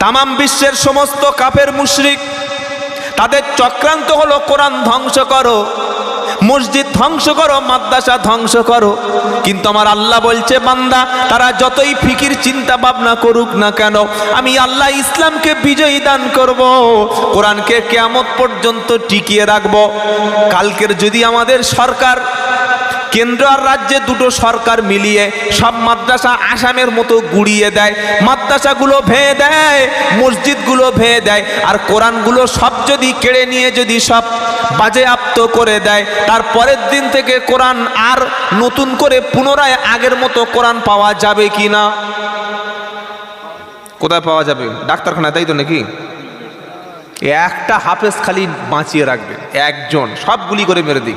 তামাম বিশ্বের সমস্ত কাফের মুশরিক, তাদের চক্রান্ত হলো, কোরআন ধ্বংস করো, মসজিদ ধ্বংস করো, মাদ্রাসা ধ্বংস করো। কিন্তু আমার আল্লাহ বলছে, বান্দা, তারা যতই ফিকির চিন্তা ভাবনা করুক না কেন, আমি আল্লাহ ইসলামকে বিজয়ী দান করব। কোরআনকে কেয়ামত পর্যন্ত টিকিয়ে রাখব। কালকের যদি আমাদের সরকার কেন্দ্র আর রাজ্যে দুটো সরকার মিলিয়ে সব মাদ্রাসা আসামের মতো গুড়িয়ে দেয় মাদ্রাসাগুলো ভেঙে দেয় মসজিদগুলো ভেঙে দেয় আর কোরআনগুলো সব যদি কেড়ে নিয়ে যদি সব বাজেয়াপ্ত করে দেয় তার পরের দিন থেকে কোরআন আর নতুন করে পুনরায় আগের মতো কোরআন পাওয়া যাবে কি না? কোথায় পাওয়া যাবে? ডাক্তারখানায় তাই তো নাকি? একটা হাফেজ খালি বাঁচিয়ে রাখবে। একজন সব গুলি করে মেরে দিক।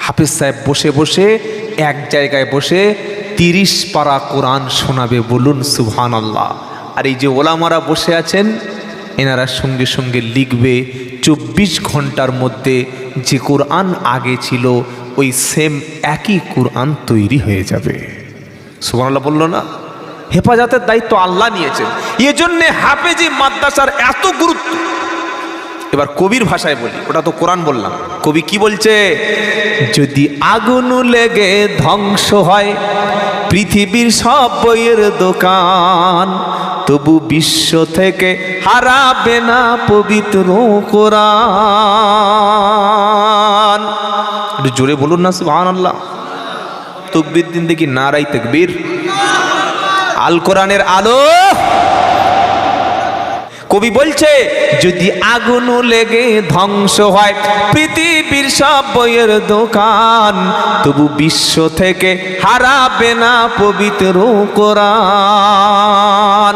হাফিজ সাহেব বসে বসে এক জায়গায় বসে তিরিশ পারা কোরআন শোনাবে বলুন সুবহান আল্লাহ আর এই যে ওলামারা বসে আছেন, এনারা সঙ্গে সঙ্গে লিখবে, চব্বিশ ঘণ্টার মধ্যে যে কোরআন আগে ছিল, ওই সেম একই কোরআন তৈরি হয়ে যাবে। সুবহান আল্লাহ বলল না? হেফাজতের দায়িত্ব আল্লাহ নিয়েছেন। এজন্যে হাফেজি মাদ্রাসার এত গুরুত্ব। এবার কবির ভাষায় বলি, ওটা তো কোরআন বললাম। কবি কি বলছে? যদি আগুন লেগে ধ্বংস হয় পৃথিবীর সব বইয়ের দোকান, তবু বিশ্ব থেকে হারাবে না পবিত্র কোরআন। একটু জোরে বলুন না সুবহান আল্লাহ তকবির দিন দেখি নারাই তকবীর। আল কোরআনের আলো কবি বলছে, যদি আগুন লেগে ধ্বংস হয় পৃথিবীর সব বইয়ের দোকান, তবু বিশ্ব থেকে হারাবে না পবিত্র কোরআন।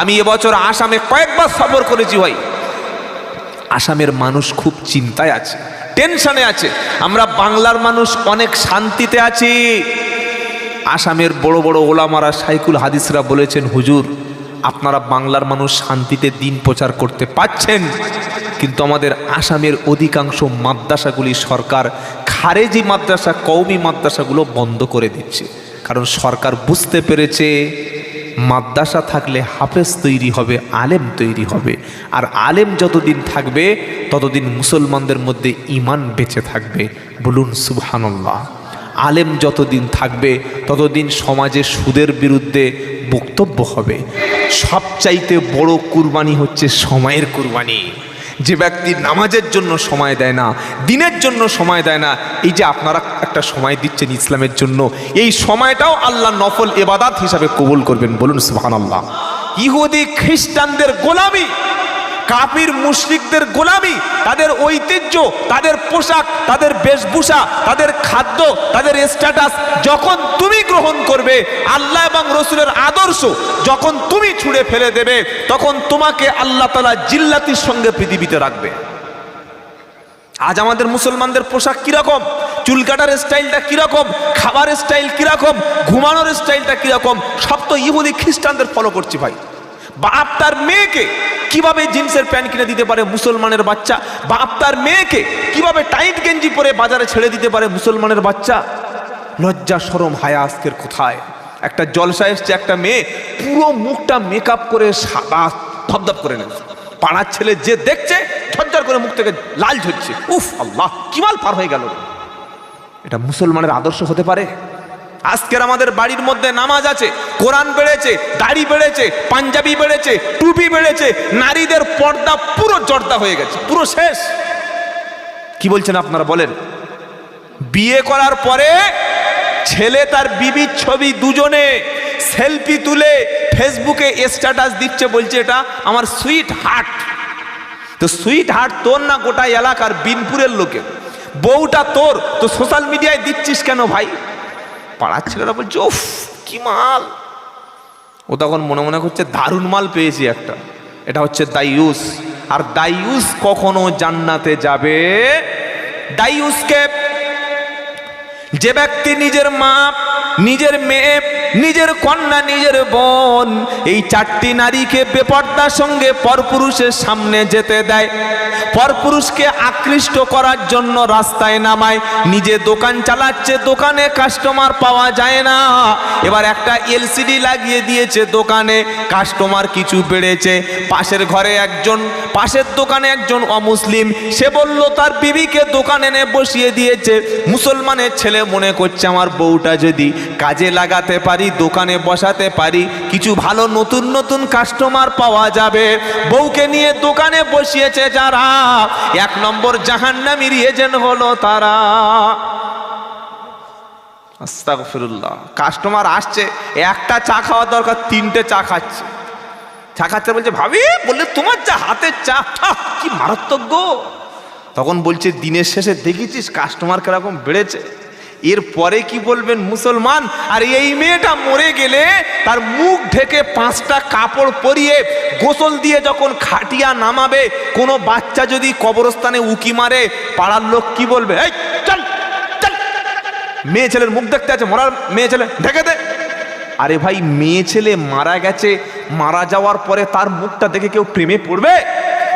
আমি এবছর আসামে কয়েকবার সফর করেছি ভাই। আসামের মানুষ খুব চিন্তায় আছে, টেনশনে আছে। আমরা বাংলার মানুষ অনেক শান্তিতে আছি। আসামের বড় বড় ওলামারা সাইকুল হাদিসরা বলেছেন, হুজুর আপনারা বাংলার মানুষ শান্তিতে দিন প্রচার করতে পাচ্ছেন। কিন্তু আমাদের আসামের অধিকাংশ মাদ্রাসাগুলি সরকার খারেজি মাদ্রাসা কৌমি মাদ্রাসাগুলো বন্ধ করে দিচ্ছে। কারণ সরকার বুঝতে পেরেছে মাদ্রাসা থাকলে হাফেজ তৈরি হবে, আলেম তৈরি হবে। আর আলেম যতদিন থাকবে, ততদিন মুসলমানদের মধ্যে ইমান বেঁচে থাকবে। বলুন সুবহানাল্লাহ। আলেম যতদিন থাকবে, ততদিন সমাজে সুদের বিরুদ্ধে বক্তব্য হবে। সবচাইতে বড় কুরবানি হচ্ছে সময়ের কুরবানি। যে ব্যক্তি নামাজের জন্য সময় দেয় না, দিনের জন্য সময় দেয় না, এই যে আপনারা একটা সময় দিচ্ছেন ইসলামের জন্য, এই সময়টাও আল্লাহ নফল এবাদাত হিসাবে কবুল করবেন। বলুন সুহান আল্লাহ ইহুদি খ্রিস্টানদের গোলামি কাফির মুশরিকদের গোলামি, তাদের ঐতিহ্য, তাদের পোশাক, তাদের বেশভূষা, তাদের খাদ্য, তাদের স্ট্যাটাস যখন তুমি গ্রহণ করবে, আল্লাহ এবং রসুলের আদর্শ, যখন তুমি ছুঁড়ে ফেলে দেবে, তখন তোমাকে আল্লাহ তালা জিল্লাতির সঙ্গে পৃথিবীতে রাখবে। আজ আমাদের মুসলমানদের পোশাক কীরকম? চুল কাটার স্টাইলটা কীরকম? খাবার স্টাইল কীরকম? ঘুমানোর স্টাইলটা কীরকম? সব তো ইহুদি খ্রিস্টানদের ফলো করছি ভাই। বাপ তার মেয়েকে কীভাবে জিন্সের প্যান্ট কিনে দিতে পারে মুসলমানের বাচ্চা? বাপ তার মেয়েকে কীভাবে টাইট গেঞ্জি পরে বাজারে ছেড়ে দিতে পারে মুসলমানের বাচ্চা? লজ্জা সরম হায়া, আজকের কোথায়? একটা জলসা এসছে একটা মেয়ে, পুরো মুখটা মেকআপ করে সাদা ধপধপ করে নেবে। পাড়ার ছেলে যে দেখছে, ঝরঝর করে মুখ থেকে লাল ঝরছে। উফ আল্লাহ, কি মাল পার হয়ে গেল এটা মুসলমানের আদর্শ হতে পারে? আজকের আমাদের বাড়ির মধ্যে নামাজ আছে, কোরআন বেড়েছে, দাড়ি বেড়েছে, পাঞ্জাবি বেড়েছে, টুপি বেড়েছে, নারীদের পর্দা পুরো জর্দা হয়ে গেছে, পুরো শেষ। কি বলছেন আপনারা বলেন? বিয়ে করার পরে ছেলে তার বিবির ছবি দুজনে সেলফি তুলে ফেসবুকে স্ট্যাটাস দিচ্ছে, বলছে এটা আমার সুইট হার্ট তো সুইট হার্ট তোর না গোটা এলাকার বিনপুরের লোকের? বউটা তোর, তো সোশ্যাল মিডিয়ায় দিচ্ছিস কেন ভাই? পাড়ার ছেলেরা বলছে, উফ, কি মাল। ও তখন মনে মনে করছে, দারুণ মাল পেয়েছি একটা। এটা হচ্ছে দাইউস আর দাইউস কখনো জান্নাতে যাবে? দাইউসকে যে ব্যক্তি নিজের মা, নিজের মেয়ে নিজের কন্যা, নিজের বোন, এই চারটি নারীকে বেপর্দার সঙ্গে পরপুরুষের সামনে যেতে দেয়। পরপুরুষকে আকৃষ্ট করার জন্য রাস্তায় নামায়। নিজে দোকান চালাচ্ছে, দোকানে কাস্টমার পাওয়া যায় না। এবার একটা এলসিডি লাগিয়ে দিয়েছে দোকানে কাস্টমার কিছু বেড়েছে। পাশের ঘরে একজন, পাশের দোকানে একজন অমুসলিম, সে বলল, তার বিবিকে দোকানে এনে বসিয়ে দিয়েছে। মুসলমানের ছেলে মনে করছে আমার বউটা যদি কাজে লাগাতে পারি দোকানে বসাতে পারি, কিছু ভালো নতুন নতুন কাস্টমার পাওয়া যাবে। বউকে নিয়ে দোকানে বসিয়েছে যারা, এক নম্বর জাহান্নামির এজেন্ট হলো তারা। কাস্টমার আসছে, একটা চা খাওয়ার দরকার, তিনটে চা খাচ্ছে। চা খাচ্ছে বলছে, ভাবি, বললে তোমার যা হাতের চা কি মারাত্মক গো? তখন বলছে, দিনের শেষে দেখেছিস কাস্টমার কীরকম বেড়েছে? এরপরে কি বলবেন মুসলমান? আর এই মেয়েটা মরে গেলে তার মুখ ঢেকে পাঁচটা কাপড় পরিয়ে গোসল দিয়ে যখন খাটিয়া নামাবে, কোনো বাচ্চা যদি কবরস্থানে উকি মারে, পাড়ার লোক কি বলবে? এই, চল চল। মেয়ে ছেলের মুখ দেখতে আছে, মরার মেয়ে ছেলে, ঢেকে দে। আরে ভাই, মেয়ে ছেলে মারা গেছে, মারা যাওয়ার পরে তার মুখটা দেখে কেউ প্রেমে পড়বে?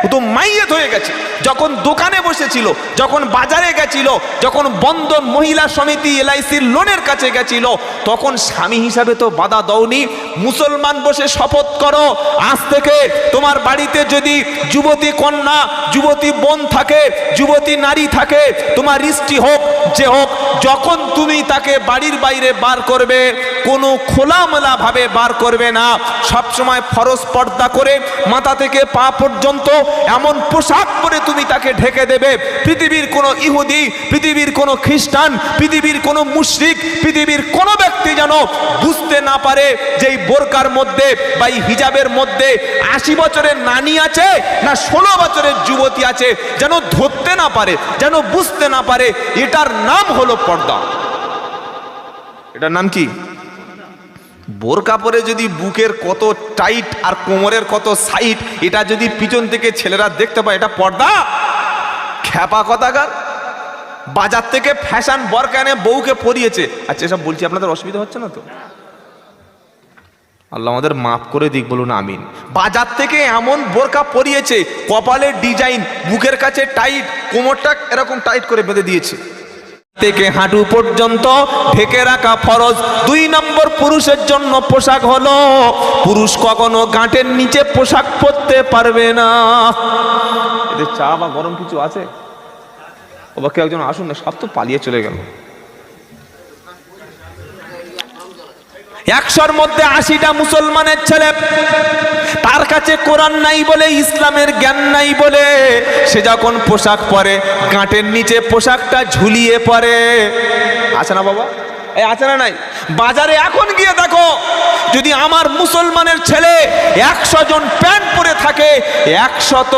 ও তো মাইয়েত হয়ে গেছে। যখন দোকানে বসেছিল, যখন বাজারে গেছিল, যখন বন্ধন মহিলা সমিতি এলআইসির লোনের কাছে গেছিল, তখন স্বামী হিসাবে তো বাধা দওনি মুসলমান বসে শপথ করো, আজ থেকে তোমার বাড়িতে যদি যুবতী কন্যা, যুবতী বোন থাকে, যুবতী নারী থাকে, তোমার স্ত্রী হোক, যে হোক, যখন তুমি তাকে বাড়ির বাইরে বার করবে, কোনো খোলামেলা ভাবে বার করবে না। সব সময় ফরজ পর্দা করে মাথা থেকে পা পর্যন্ত এমন পোশাক পরে তুমি তাকে ঢেকে দেবে। পৃথিবীর কোনো ইহুদি, পৃথিবীর কোনো খ্রিস্টান, পৃথিবীর কোনো মুশরিক, পৃথিবীর কোনো ব্যক্তি যেন বুঝতে না পারে যে বোরকার মধ্যে বা এই হিজাবের মধ্যে আশি বছরের নানি আছে না ষোলো বছরের যুবতী আছে যেন ধরতে না পারে, যেন বুঝতে না পারে, এটার নাম হলো পর্দা। এটার নাম কি? বোরকা পরে যদি বুকের কত টাইট আর কোমরের কত সাইট, এটা যদি পিছন থেকে ছেলেরা দেখতে পায়, এটা পর্দা? খ্যাপা কথাকার। বাজার থেকে ফ্যাশন বরকা এনে বউকে পরিয়েছে। আচ্ছা এসব বলছি, আপনাদের অসুবিধা হচ্ছে না তো? আল্লাহ আমাদের মাফ করে দিক বলুন, আমিন। বাজার থেকে এমন বোরকা পরিয়েছে, কপালের ডিজাইন বুকের কাছে টাইট, কোমরটা এরকম টাইট করে বেঁধে দিয়েছে। থেকে হাঁটু পর্যন্ত ঢেকে রাখা ফরজ, দুই নম্বর পুরুষের জন্য পোশাক হলো, পুরুষ কখনো গাঁটের নিচে পোশাক পরতে পারবে না। এদের চা বা গরম কিছু আছে? ও বা একজন আসুন না, সব তো পালিয়ে চলে গেল। একশোর মধ্যে আশিটা মুসলমানের ছেলে। তার কাছে কোরআন নাই বলে, ইসলামের জ্ঞান নাই বলে, সে যখন পোশাক পরে, গাঁটের নিচে পোশাকটা ঝুলিয়ে পরে। আছে না বাবা? এই আছে না নাই? বাজারে এখন গিয়ে দেখো, যদি আমার মুসলমানের ছেলে একশো জন প্যান্ট পরে থাকে একশত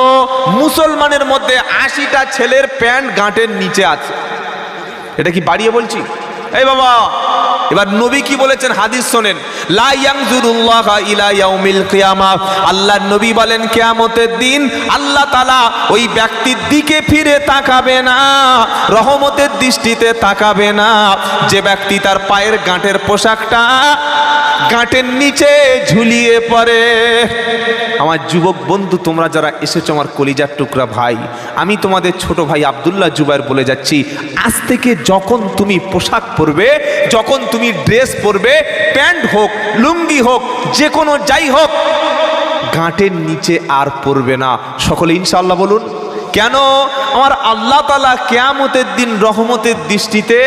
মুসলমানের মধ্যে আশিটা ছেলের প্যান্ট গাঁটের নিচে আছে। এটা কি বাড়িয়ে বলছি? এই বাবা এবার নবী কি বলেছেন? হাদিস শোনেন। কিয়ামা। নবী বলেন, কেয়ামতের দিন আল্লাহ তালা ওই ব্যক্তির দিকে ফিরে তাকাবে না, রহমতের দৃষ্টিতে তাকাবে না। যে ব্যক্তি তার পায়ের গাঁটের পোশাকটা গাঁটের নিচে ঝুলিয়ে পড়ে। আমার যুবক বন্ধু, তোমরা যারা এসেছ আমার কলিজার টুকরা ভাই, আমি তোমাদের ছোট ভাই আব্দুল্লাহ জুবাইর বলে যাচ্ছি, আজ থেকে যখন তুমি পোশাক পরবে, যখন তুমি ড্রেস পরবে, প্যান্ট হোক, লুঙ্গি হোক যে কোনো যাই হোক গাঁটের নিচে আর পড়বে না। সকলে ইনশাল্লাহ বলুন, কেন? আমার আল্লাহ তালা কেয়ামতের দিন রহমতের দৃষ্টিতে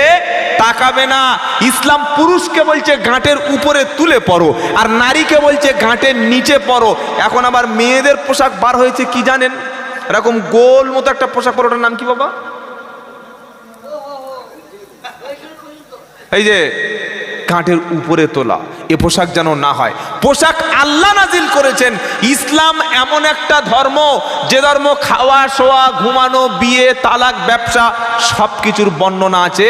তাকাবে না। ইসলাম পুরুষকে বলছে গাঁটের উপরে তুলে পড়ো। আর নারীকে বলছে গাঁটের নিচে পড়ো। এখন আবার মেয়েদের পোশাক বার হয়েছে কি জানেন? এরকম গোল মতো একটা পোশাক পরো ওটার নাম কি বাবা? এই যে কাঠের উপরে তোলা, এ পোশাক যেন না হয়। পোশাক আল্লাহ নাজিল করেছেন। ইসলাম এমন একটা ধর্ম, যে ধর্ম খাওয়া, শোয়া, ঘুমানো, বিয়ে, তালাক, ব্যবসা সব কিছুর বর্ণনা আছে।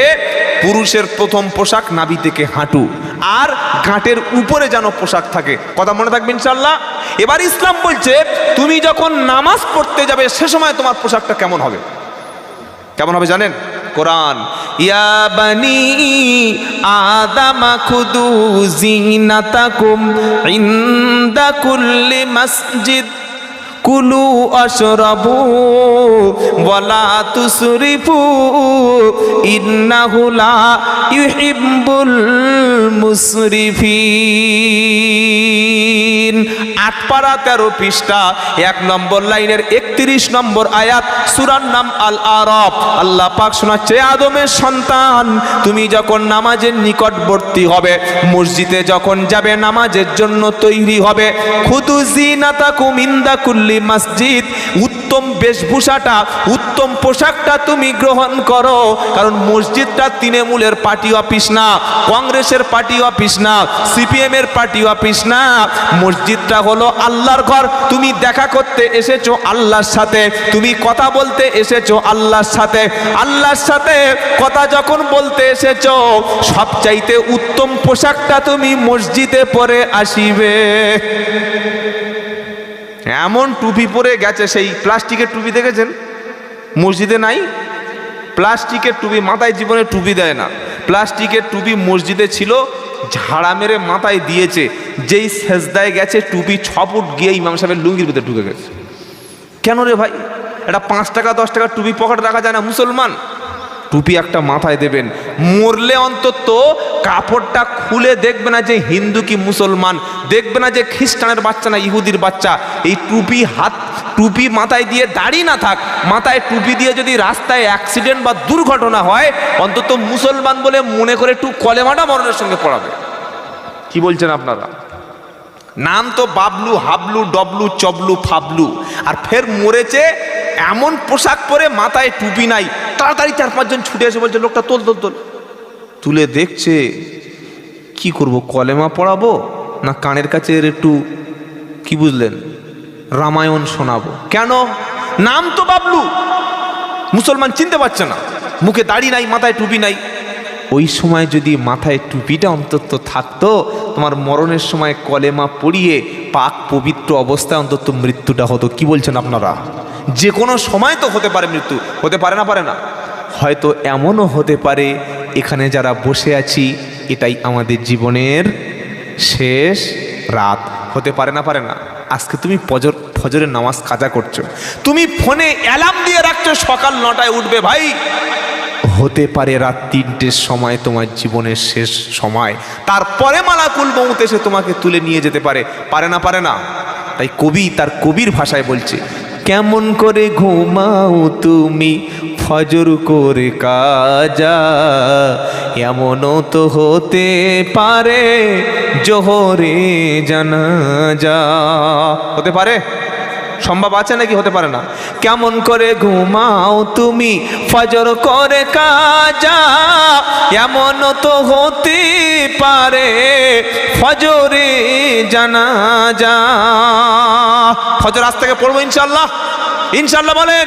পুরুষের প্রথম পোশাক নাবি থেকে হাঁটু, আর ঘাটের উপরে যেন পোশাক থাকে। কথা মনে থাকবে ইনশাল্লাহ এবার ইসলাম বলছে, তুমি যখন নামাজ পড়তে যাবে, সে সময় তোমার পোশাকটা কেমন হবে? কেমন হবে জানেন? কোরআন। ইয়া বানি আদম খুদু জিনাতাকুম ইনদা কুল্লি মসজিদ। কুলু অশরবু বলা তুসরিফু ইন্নাহু লা ইউহিব্বুল মুসরিফিন। আট পারা তেরো পৃষ্ঠা, এক নম্বর লাইনের একত্রিশ নম্বর আয়াত, সুরার নাম আল আরব আল্লাহ পাক শোনাচ্ছে আদমের সন্তান, তুমি যখন নামাজের নিকটবর্তী হবে, মসজিদে যখন যাবে, নামাজের জন্য তৈরি হবে, খুদু জিনাতা কুমিন্দা কুল্লি মসজিদ, উত্তম বেশভূষাটা, উত্তম পোশাকটা তুমি গ্রহণ করো। কারণ মসজিদটা তৃণমূলের পার্টি অফিস না, কংগ্রেসের পার্টি অফিস না সিপিএম এর পার্টি অফিস না। মসজিদটা হলো আল্লাহর ঘর। তুমি দেখা করতে এসেছ আল্লাহর সাথে, তুমি কথা বলতে এসেছ আল্লাহর সাথে। আল্লাহর সাথে কথা যখন বলতে এসেছ, সবচাইতে উত্তম পোশাকটা তুমি মসজিদে পরে আসিবে। এমন টুপি পরে গেছে, সেই প্লাস্টিকের টুপি দেখেছেন? মসজিদে নাই? প্লাস্টিকের টুপি মাথায় জীবনে টুপি দেয় না। প্লাস্টিকের টুপি মসজিদে ছিল, ঝাড়া মেরে মাথায় দিয়েছে। যেই সেজদায় গেছে, টুপি ছ ফুট গিয়ে ইমাম সাহেবের লুঙ্গির ভিতরে ঢুকে গেছে। কেন রে ভাই? এটা পাঁচ টাকা, দশ টাকা টুপি পকেটে রাখা যায় না মুসলমান? টুপি একটা মাথায় দেবেন। মরলে অন্তত কাপড়টা খুলে দেখবে না যে হিন্দু কি মুসলমান, দেখবে না যে খ্রিস্টানের বাচ্চা না ইহুদির বাচ্চা। এই টুপি হাত, টুপি মাথায় দিয়ে দাঁড়িয়ে না থাক, মাথায় টুপি দিয়ে যদি রাস্তায় অ্যাক্সিডেন্ট বা দুর্ঘটনা হয়, অন্তত মুসলমান বলে মনে করে একটু কলেমাটা মরণের সঙ্গে পড়াবে। কি বলছেন আপনারা? নাম তো বাবলু, হাবলু, ডবলু, চবলু, ফাবলু। আর ফের মরেছে, এমন পোশাক পরে মাথায় টুপি নাই। তাড়াতাড়ি চার পাঁচজন ছুটে এসে বলছে, লোকটা তোল তোল তোল। তুলে দেখছে, কি করব, কলেমা পড়াবো না কানের কাছে এর একটু, কি বুঝলেন, রামায়ণ শোনাবো? কেন? নাম তো বাবলু। মুসলমান চিনতে পারছে না। মুখে দাড়ি নাই, মাথায় টুপি নাই। ওই সময় যদি মাথায় টুপিটা অন্তত থাকতো, তোমার মরণের সময় কলেমা পড়িয়ে পাক পবিত্র অবস্থায় অন্তত মৃত্যুটা হতো। কি বলছেন আপনারা? যে কোনো সময় তো হতে পারে মৃত্যু, হতে পারে না পারে না। হয়তো এমনও হতে পারে, এখানে যারা বসে আছি, এটাই আমাদের জীবনের শেষ রাত। হতে পারে না পারে না। আজকে তুমি ফজর, ফজরের নামাজ কাজা করছ। তুমি ফোনে অ্যালার্ম দিয়ে রাখছো, সকাল নটায় উঠবে ভাই। হতে পারে রাত তিনটের সময় তোমার জীবনের শেষ সময়। তারপরে মালাকুল মৌত এসে তোমাকে তুলে নিয়ে যেতে পারে। পারে না পারে না। তাই কবি তার কবির ভাষায় বলছে কেমন করে ঘুমাও তুমি? ফজর করে কাজা। এমনও তো হতে পারে, জোহরে জানা যা হতে পারে? সম্ভব আছে নাকি? হতে পারে না। কেমন করে ঘুমাও তুমি? ফজর করে কাজা এমন তো হতে পারে। ফজরে জানা যা ফজর আজ থেকে পড়ব ইনশাল্লাহ ইনশাল্লাহ বলেন,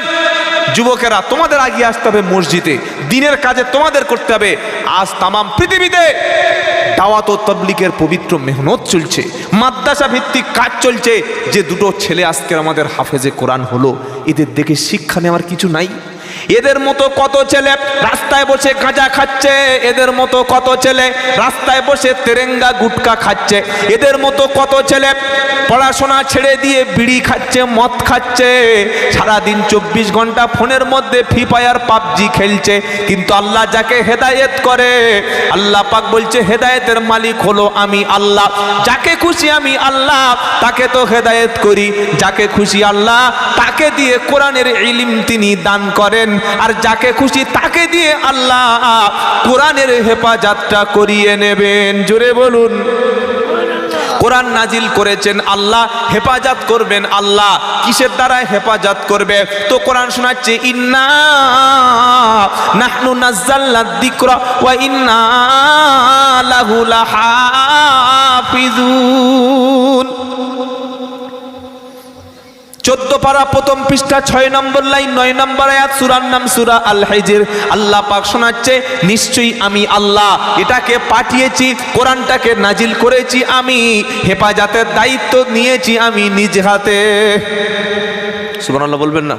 যুবকেরা, তোমাদের আগিয়ে আসতে হবে মসজিদে। দিনের কাজে তোমাদের করতে হবে। আজ তামাম পৃথিবীতে দাওয়াত ও তবলিকের পবিত্র মেহনত চলছে। মাদ্রাসা ভিত্তিক কাজ চলছে। যে দুটো ছেলে আজকের আমাদের হাফেজে কোরআন হলো, এদের দেখে শিক্ষা নেওয়ার কিছু নাই। এদের মতো কত ছেলে রাস্তায় বসে গাঁজা খাচ্ছে? এদের মতো কত ছেলে রাস্তায় বসে তেরেঙ্গা গুটকা খাচ্ছে? এদের মতো কত ছেলে পড়াশোনা ছেড়ে দিয়ে বিড়ি খাচ্ছে, মদ খাচ্ছে? সারাদিন চব্বিশ ঘণ্টা ফোনের মধ্যে ফ্রি ফায়ার পাবজি খেলছে। কিন্তু আল্লাহ যাকে হেদায়েত করে, আল্লাহ পাক বলছে, হেদায়েতের মালিক হলো আমি আল্লাহ। যাকে খুশি আমি আল্লাহ, তাকে তো হেদায়েত করি। যাকে খুশি আল্লাহ, তাকে দিয়ে কোরআনের ইলিম তিনি দান করেন। আর যাকে খুশি তাকে দিয়ে আল্লাহ কোরআনের হেফাজতটা করিয়ে নেবেন। জোরে বলুন। কোরআন নাজিল করেছেন, আল্লাহ হেফাজত করবেন, আল্লাহ কিসের দ্বারা হেফাজত করবে? তো কোরআন শোনাচ্ছে, ইন্না নাহনু নাজ্জালনা যিকরা ওয়া ইন্না লাহু লাহাফিজুন। চোদ্দ পারা প্রথম পৃষ্ঠা, ছয় নম্বর লাইন, নয় নম্বর আয়াত, সুরার নাম সুরা আল হাইজের আল্লাহ পাক শোনাচ্ছে, নিশ্চয়ই আমি আল্লাহ, এটাকে পাঠিয়েছি, কোরআনটাকে নাজিল করেছি আমি, হেফাজতের দায়িত্ব নিয়েছি আমি নিজ হাতে। সুবহানাল্লাহ বলবেন না?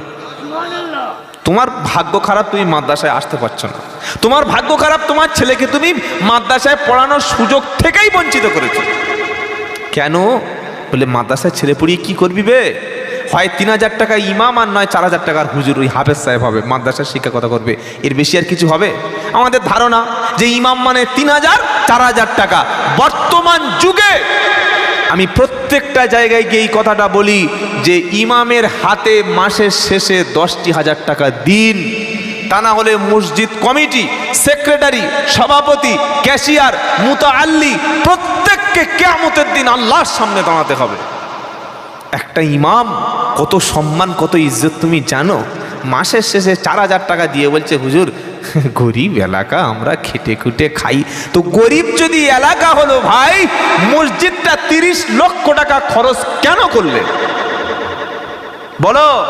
তোমার ভাগ্য খারাপ, তুমি মাদ্রাসায় আসতে পারছ না। তোমার ভাগ্য খারাপ, তোমার ছেলেকে তুমি মাদ্রাসায় পড়ানোর সুযোগ থেকেই বঞ্চিত করেছ। কেন? বলে মাদ্রাসায় ছেলে পড়িয়ে কি করবি বে? হয় তিন হাজার টাকা ইমাম আর নয় চার হাজার টাকার হুজুর, ওই হাফেজ সাহেব হবে, মাদ্রাসার শিক্ষা কথা করবে। এর বেশি আর কিছু হবে? আমাদের ধারণা যে ইমাম মানে তিন হাজার, চার হাজার টাকা। বর্তমান যুগে আমি প্রত্যেকটা জায়গায় গিয়ে এই কথাটা বলি যে ইমামের হাতে মাসের শেষে দশটি হাজার টাকা দিন। তা না হলে মসজিদ কমিটি, সেক্রেটারি, সভাপতি, ক্যাশিয়ার, মুতাআল্লি, প্রত্যেককে কেয়ামতের দিন আল্লাহর সামনে দাঁড়াতে হবে। একটা ইমাম, কত সম্মান, কত ইজ্জত তুমি জানো? মাসের শেষে চার হাজার টাকা দিয়ে বলছে, হুজুর, গরিব এলাকা, আমরা খেটে খুটে খাই। তো গরিব যদি এলাকা হলো ভাই, মসজিদটা তিরিশ লক্ষ টাকা খরচ কেন করলে? বলো,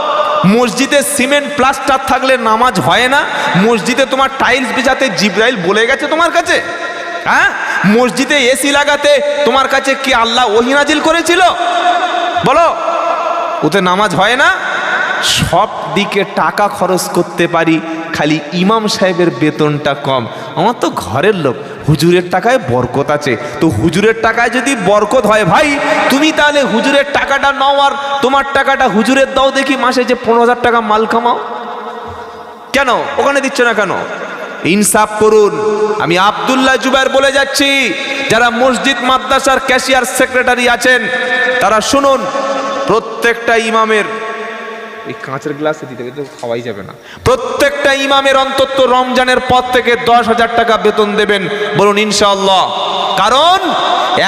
মসজিদে সিমেন্ট, প্লাস্টার থাকলে নামাজ হয় না? মসজিদে তোমার টাইলস বেজাতে জিব্রাইল বলে গেছে তোমার কাছে? হ্যাঁ? মসজিদে এসি লাগাতে তোমার কাছে কি আল্লাহ ওহিনাজিল করেছিল? বলো। ওতে নামাজ হয় না? সব দিকে টাকা খরচ করতে পারি, খালি ইমাম সাহেবের বেতনটা কম। আমার তো ঘরের লোক, হুজুরের টাকায় বরকত আছে। তো হুজুরের টাকায় যদি বরকত হয় ভাই, তুমি তাহলে হুজুরের টাকাটা নাও আর তোমার টাকাটা হুজুরের দাও দেখি মাসে যে পনেরো হাজার টাকা মাল কামাও। কেন? ওখানে দিচ্ছ না কেন? ইনসাফ করুন। আমি আবদুল্লাহ জুবাইর বলে যাচ্ছি, যারা মসজিদ, মাদ্রাসার ক্যাশিয়ার সেক্রেটারি আছেন, তারা শুনুন, প্রত্যেকটা ইমামের এই কাঁচের গ্লাসে দিতে গেলে খাওয়াই যাবে না। প্রত্যেকটা ইমামের অন্তত রমজানের পর থেকে দশ হাজার টাকা বেতন দেবেন, বলুন ইনশাল্লাহ কারণ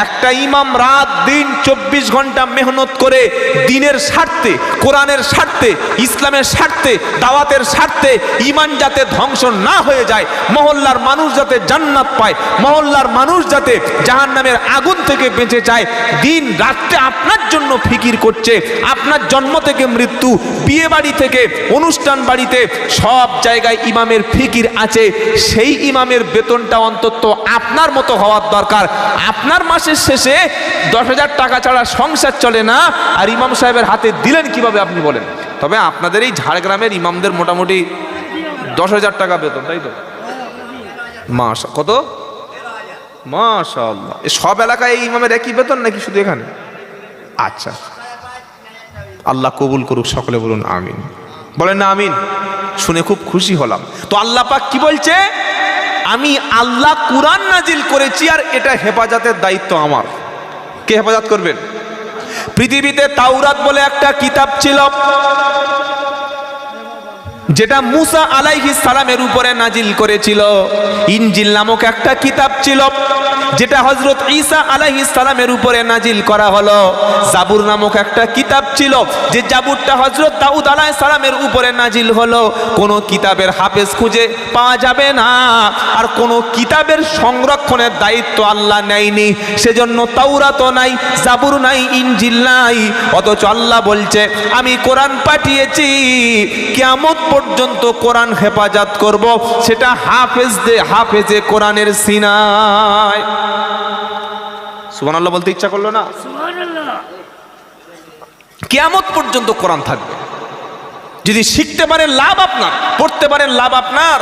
একটা ইমাম রাত দিন চব্বিশ ঘণ্টা মেহনত করে দিনের স্বার্থে, কোরআনের স্বার্থে, ইসলামের স্বার্থে, দাওয়াতের স্বার্থে ইমান যাতে ধ্বংস না হয়ে যায়, মহল্লার মানুষ যাতে জান্নাত পায়, মহল্লার মানুষ যাতে জাহান নামের আগুন থেকে বেঁচে যায়, দিন রাত্রে আপনার জন্য ফিকির করছে, আপনার জন্ম থেকে মৃত্যু, বিয়ে বাড়ি থেকে, অনুষ্ঠান বাড়িতে, সব জায়গায় ইমামের ফিকির আছে, সেই ইমামের বেতনটা অন্তত আপনার মতো হওয়ার দরকার, আপনার মাসের শেষে দশ হাজার টাকা ছাড়া সংসার চলে না। আর ইমাম সাহেবের হাতে দিলেন কীভাবে আপনি বলেন? তবে আপনাদের এই ঝাড়গ্রামের ইমামদের মোটামুটি দশ হাজার টাকা বেতন, তাই তো? মাস কত? মাশাআল্লাহ। এ সব এলাকায় এই ইমামের একই বেতন নাকি শুধু এখানে? আচ্ছা। আল্লাহ কবুল করুক, সকলে বলুন আমিন। বলেন না আমিন, শুনে খুব খুশি হলাম। তো আল্লাহ পাক কি বলছে? আমি আল্লাহ কুরআন নাজিল করেছি আর এটা হেফাজতের দায়িত্ব আমার। কে হেফাজত করবেন? পৃথিবীতে তাওরাত বলে একটা কিতাব ছিল, যেটা মুসা আলাইহিস সালামের উপরে নাজিল করেছিল। ইনজিল নামক একটা কিতাব ছিল। যেটা হজরত ঈসা আলাইহি সালামের উপরে নাজিল করা হলো। জাবুর নামক একটা কিতাব ছিল, যে জাবুরটা হজরত দাউদ আলাইহিস সালামের উপরে নাজিল হলো। কোন কিতাবের হাফেজ খুঁজে পাওয়া যাবে না, আর কোন কিতাবের সংরক্ষণের দায়িত্ব আল্লাহ নেয়নি। সেজন্য তাওরাতও নাই, জাবুর নাই, ইনজিল নাই। অথচ আল্লাহ বলছে, আমি কোরআন পাঠিয়েছি, কিয়ামত পর্যন্ত কোরআন হেফাজত করব। সেটা হাফেজ দে হাফেজে কোরআনের সিনায়। সুবহানাল্লাহ বলতে ইচ্ছা করল না? কেয়ামত পর্যন্ত কোরআন থাকবে। যদি শিখতে পারেন লাভ আপনার পড়তে পারেন লাভ আপনার।